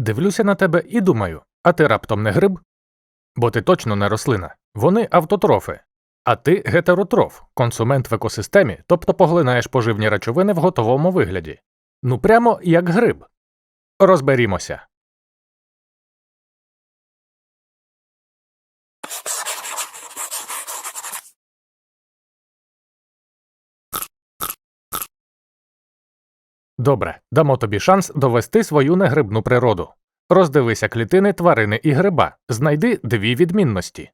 Дивлюся на тебе і думаю, а ти раптом не гриб? Бо ти точно не рослина. Вони автотрофи. А ти гетеротроф, консумент в екосистемі, тобто поглинаєш поживні речовини в готовому вигляді. Ну прямо як гриб. Розберімося. Добре, дамо тобі шанс довести свою негрибну природу. Роздивися клітини тварини і гриба, знайди дві відмінності.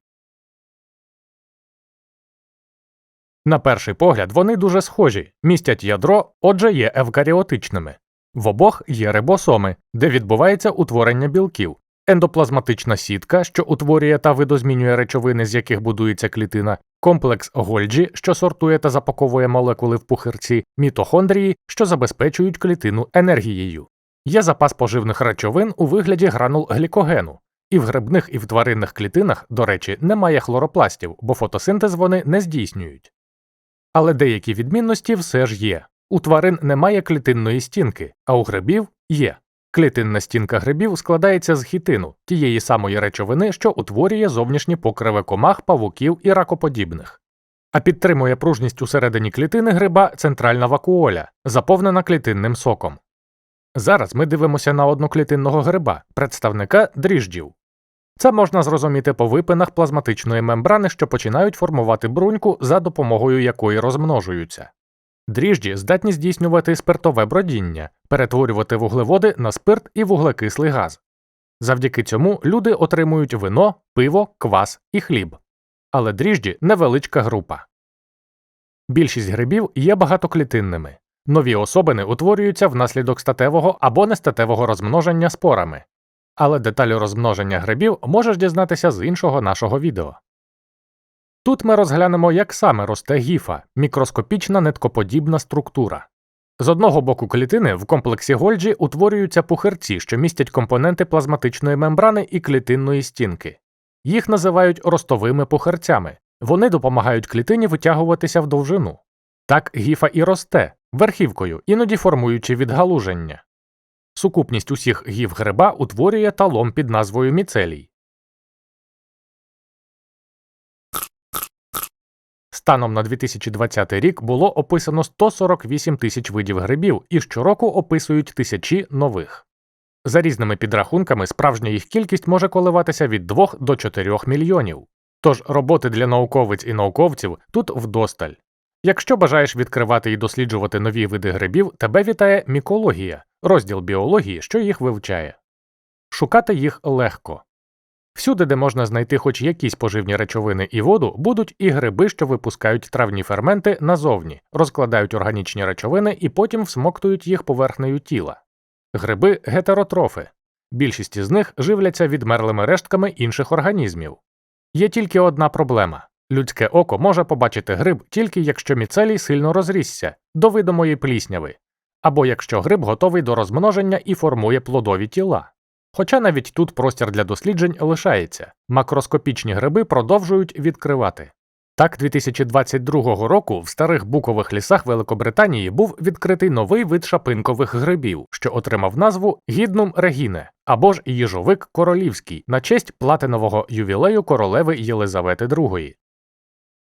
На перший погляд вони дуже схожі, містять ядро, отже є евкаріотичними. В обох є рибосоми, де відбувається утворення білків, ендоплазматична сітка, що утворює та видозмінює речовини, з яких будується клітина, комплекс Гольджі, що сортує та запаковує молекули в пухирці, мітохондрії, що забезпечують клітину енергією. Є запас поживних речовин у вигляді гранул глікогену. І в грибних і в тваринних клітинах, до речі, немає хлоропластів, бо фотосинтез вони не здійснюють. Але деякі відмінності все ж є. У тварин немає клітинної стінки, а у грибів є. Клітинна стінка грибів складається з хітину, тієї самої речовини, що утворює зовнішні покриви комах, павуків і ракоподібних. А підтримує пружність усередині клітини гриба центральна вакуоля, заповнена клітинним соком. Зараз ми дивимося на одноклітинного гриба, представника дріжджів. Це можна зрозуміти по випинах плазматичної мембрани, що починають формувати бруньку, за допомогою якої розмножуються. Дріжджі здатні здійснювати спиртове бродіння, перетворювати вуглеводи на спирт і вуглекислий газ. Завдяки цьому люди отримують вино, пиво, квас і хліб. Але дріжджі невеличка група. Більшість грибів є багатоклітинними. Нові особини утворюються внаслідок статевого або нестатевого розмноження спорами. Але деталі розмноження грибів можеш дізнатися з іншого нашого відео. Тут ми розглянемо, як саме росте гіфа мікроскопічна неткоподібна структура. З одного боку клітини в комплексі Гольджі утворюються пухирці, що містять компоненти плазматичної мембрани і клітинної стінки. Їх називають ростовими пухирцями. Вони допомагають клітині витягуватися в довжину. Так гіфа і росте верхівкою, іноді формуючи відгалуження. Сукупність усіх гів гриба утворює талом під назвою міцелій. Станом на 2020 рік було описано 148 тисяч видів грибів і щороку описують тисячі нових. За різними підрахунками, справжня їх кількість може коливатися від 2 до 4 мільйонів. Тож роботи для науковиць і науковців тут вдосталь. Якщо бажаєш відкривати і досліджувати нові види грибів, тебе вітає мікологія, розділ біології, що їх вивчає. Шукати їх легко. Всюди, де можна знайти хоч якісь поживні речовини і воду, будуть і гриби, що випускають травні ферменти назовні, розкладають органічні речовини і потім всмоктують їх поверхнею тіла. Гриби гетеротрофи. Більшість із них живляться відмерлими рештками інших організмів. Є тільки одна проблема людське око може побачити гриб тільки якщо міцелій сильно розрісся до видимої плісняви, або якщо гриб готовий до розмноження і формує плодові тіла. Хоча навіть тут простір для досліджень лишається, макроскопічні гриби продовжують відкривати. Так, 2022 року в старих букових лісах Великобританії був відкритий новий вид шапинкових грибів, що отримав назву гіднум регіне або ж їжовик королівський на честь платинового ювілею королеви Єлизавети II.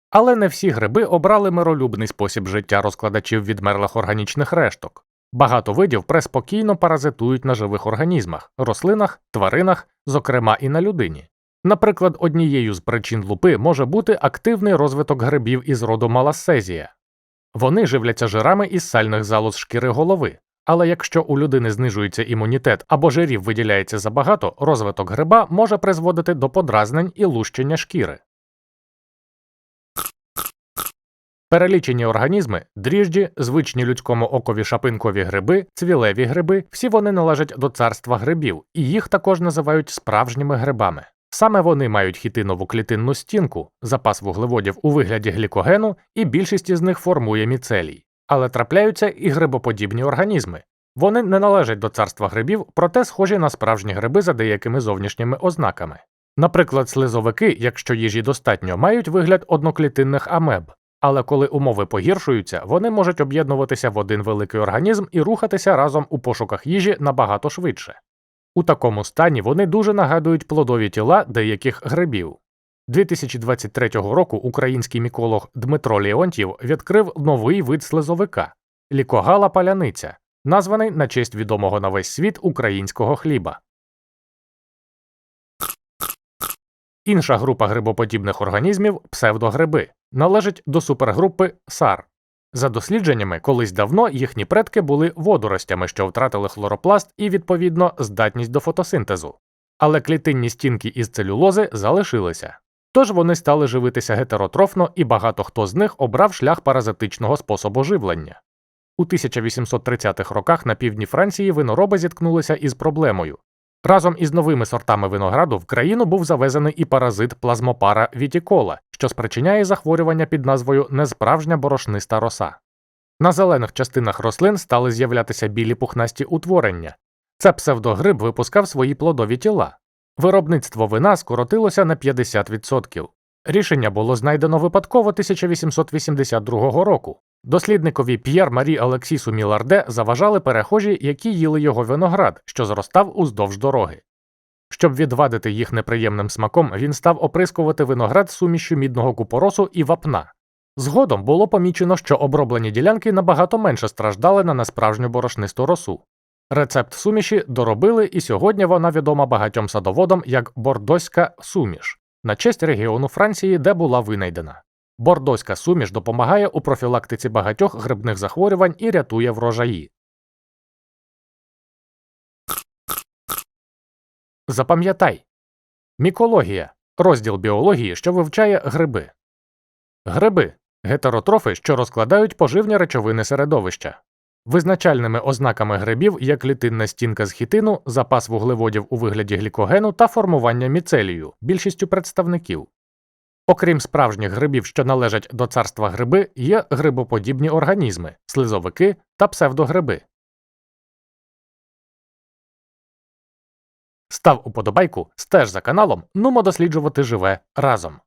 Але не всі гриби обрали миролюбний спосіб життя розкладачів відмерлих органічних решток. Багато видів преспокійно паразитують на живих організмах, рослинах, тваринах, зокрема і на людині. Наприклад, однією з причин лупи може бути активний розвиток грибів із роду малассезія. Вони живляться жирами із сальних залоз шкіри голови, але якщо у людини знижується імунітет або жирів виділяється забагато, розвиток гриба може призводити до подразнень і лущення шкіри. Перелічені організми, дріжджі, звичні людському окові шапинкові гриби, цвілеві гриби, всі вони належать до царства грибів, і їх також називають справжніми грибами. Саме вони мають хітинову клітинну стінку, запас вуглеводів у вигляді глікогену, і більшість із них формує міцелій. Але трапляються і грибоподібні організми. Вони не належать до царства грибів, проте схожі на справжні гриби за деякими зовнішніми ознаками. Наприклад, слизовики, якщо їжі достатньо, мають вигляд одноклітинних амеб, але коли умови погіршуються, вони можуть об'єднуватися в один великий організм і рухатися разом у пошуках їжі набагато швидше. У такому стані вони дуже нагадують плодові тіла деяких грибів. 2023 року український міколог Дмитро Леонтьєв відкрив новий вид слизовика лікогала паляниця, названий на честь відомого на весь світ українського хліба. Інша група грибоподібних організмів псевдогриби належить до супергрупи САР. За дослідженнями, колись давно їхні предки були водоростями, що втратили хлоропласт і, відповідно, здатність до фотосинтезу. Але клітинні стінки із целюлози залишилися. Тож вони стали живитися гетеротрофно, і багато хто з них обрав шлях паразитичного способу живлення. У 1830-х роках на півдні Франції винороби зіткнулися із проблемою. Разом із новими сортами винограду в країну був завезений і паразит плазмопара вітікола, що спричиняє захворювання під назвою несправжня борошниста роса. На зелених частинах рослин стали з'являтися білі пухнасті утворення. Це псевдогриб випускав свої плодові тіла. Виробництво вина скоротилося на 50%. Рішення було знайдено випадково 1882 року. Дослідникові П'єр Марі Алексісу Міларде заважали перехожі, які їли його виноград, що зростав уздовж дороги. Щоб відвадити їх неприємним смаком, він став оприскувати виноград сумішю мідного купоросу і вапна. Згодом було помічено, що оброблені ділянки набагато менше страждали на несправжню борошнисту росу. Рецепт суміші доробили, і сьогодні вона відома багатьом садоводам як бордоська суміш на честь регіону Франції, де була винайдена. Бордоська суміш допомагає у профілактиці багатьох грибних захворювань і рятує врожаї. Запам'ятай Мікологія розділ біології, що вивчає гриби. Гриби гетеротрофи, що розкладають поживні речовини середовища. Визначальними ознаками грибів є клітинна стінка з хітину, запас вуглеводів у вигляді глікогену та формування міцелію, більшістю представників. Окрім справжніх грибів, що належать до царства гриби, є грибоподібні організми, слизовики та псевдогриби. Став уподобайку, стеж за каналом, нумо досліджувати живе разом.